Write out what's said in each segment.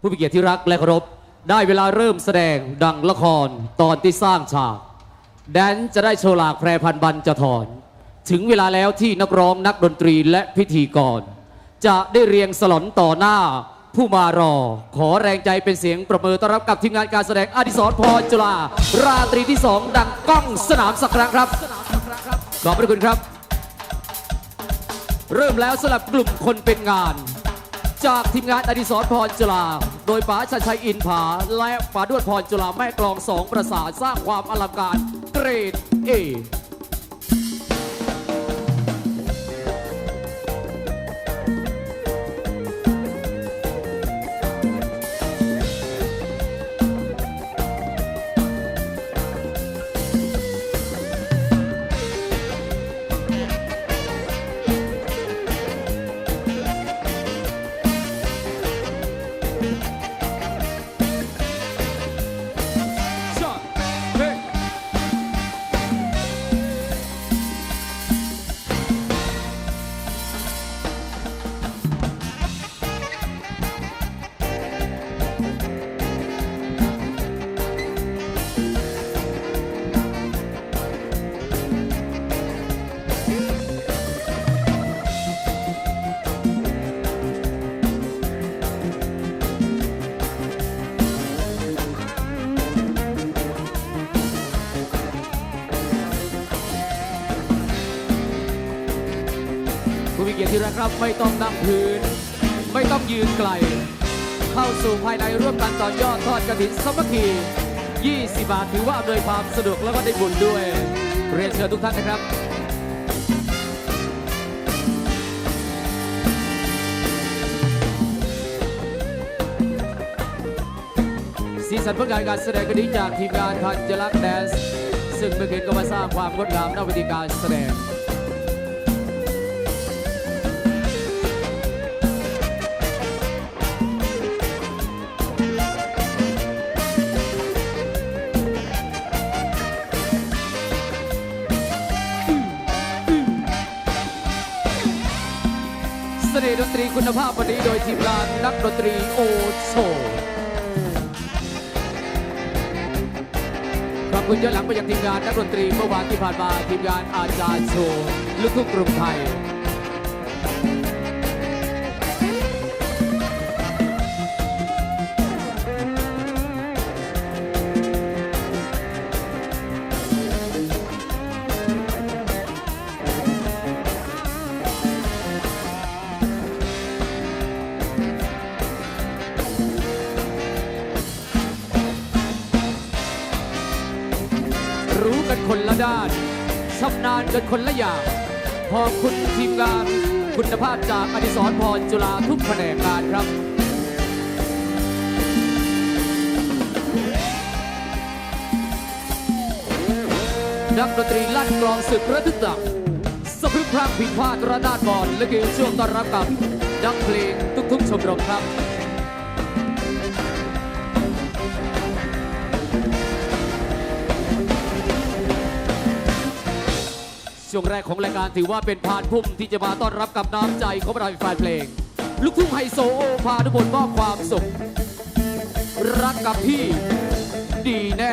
ผู้มีเกียรติที่รักและเคารพได้เวลาเริ่มแสดงดังละครตอนที่สร้างฉากแดนจะได้โชว์หลากแพรพันบันจะถอน ถึงเวลาแล้วที่นักร้องนักดนตรีและพิธีกร จะได้เรียงสลอนต่อหน้า ผู้มารอ ขอแรงใจเป็นเสียงประเมินต้อนรับกับทีมงานการแสดงอดิศรพรจุฬาราตรีที่สองดังก้องสนามสักครั้งครับ ขอบพระคุณครับ เริ่มแล้วสลับกลุ่มคนเป็นงาน จากทีมงานอดิศรพรจุฬาโดยป๋าชันชัยอินผา และป๋าด้วนพรจุฬาแม่กลองสองประสานสร้างความอลังการเกรดเอ กียรติที่รักครับไม่ต้องนั่งพื้น ไม่ต้องยืนไกล เข้าสู่ภายในร่วมกันต่อยอดทอดกระถินสมัคคี20 บาทถือว่าอำนวยความสะดวกแล้วก็ได้บุญด้วย เรียนเชิญทุกท่านนะครับสีสันผลงานการแสดงกระดิ่งจากทีมงานทันจลักษ์แดนซ์ซึ่งเมื่อคืนก็มาสร้างความงดงามในวิธีการแสดง คุณภาพวันนี้โดยทีมงานนักดนตรีโอโซขอบคุณย้อนหลังไปยังทีมงานนักดนตรีเมื่อวานที่ผ่านมาทีมงานอาจารย์โซลูกทุ่งกรุงไทยานชำนาญกันคนละอย่างขอบคุณทีมงานคุณภาพจากอดิศรพรจุฬาทุกแผนกงานครับนักดนตรีลั่นกลองศึกระทึกดังสะพรึงพรังผิดพลาดระนาดบอลและคือช่วงต้อนรับกับนักเพลงทุกๆชมรมครับ ช่วงแรกของรายการถือว่าเป็นพานพุ่มที่จะมาต้อนรับกับน้ำใจของบรรดาแฟนเพลง ลูกทุ่งไฮโซโอพาทุกคนมอบความสุข รักกับพี่ดีแน่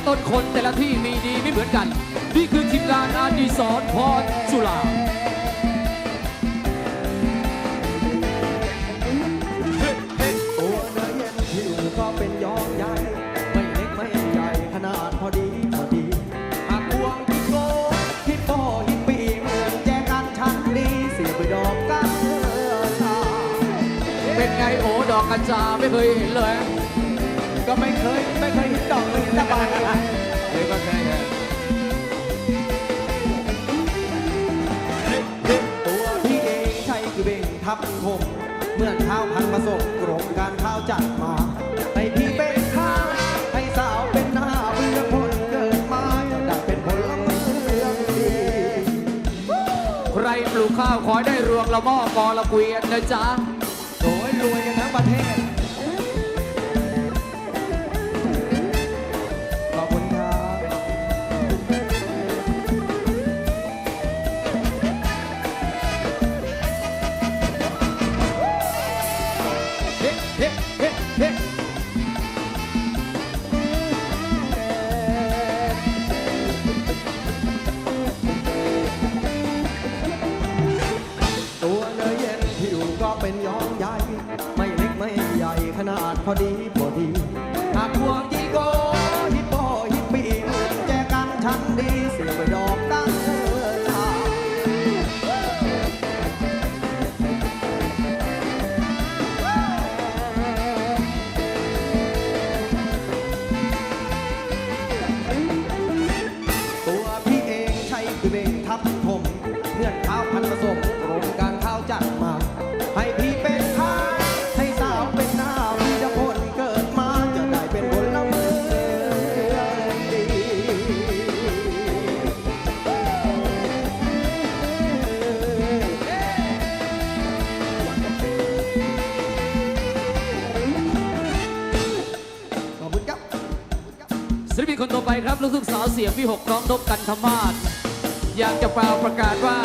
ละต้นคนแต่ละที่มีดีไม่เหมือนกัน นี่คือทีมงานอาดีสอนพรจุฬาตัวเนื้อเย็นผิวก็เป็นยอดใหญ่ไม่เล็กไม่ใหญ่ขนาดพอดีพอดีหากพวงที่โกฮิปโปฮิปปีเหมือนแจกันชันดีเสียไปดอกกันชาเป็นไงโอ้ดอกกัญชาไม่เคยเห็นเลย็ไม่เคยไม่เคยเห็นดอกเลยเห็ตะบานเคยก็เคยนะตัวพี่เองใช่คือเบ่งทับคมเมื่อเท้าพันผสมกรมการข้าวจัดมาให้พี่เป็นข้าวให้สาวเป็นหน้าเพื่อพลเกิดมาจะดังเป็นผลไม้เมืองดี ใครปลูกข้าวขอใได้รวงละหม้อกอละเกวียนนะจ๊ะโอยรวยกัน พอดี ไปครับลูกทุ่งสาวเสียงพี่หกร้องนบกันธรรมาศอยากจะเป่าประกาศว่า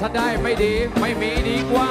ถ้าได้ไม่ดีไม่มีดีกว่า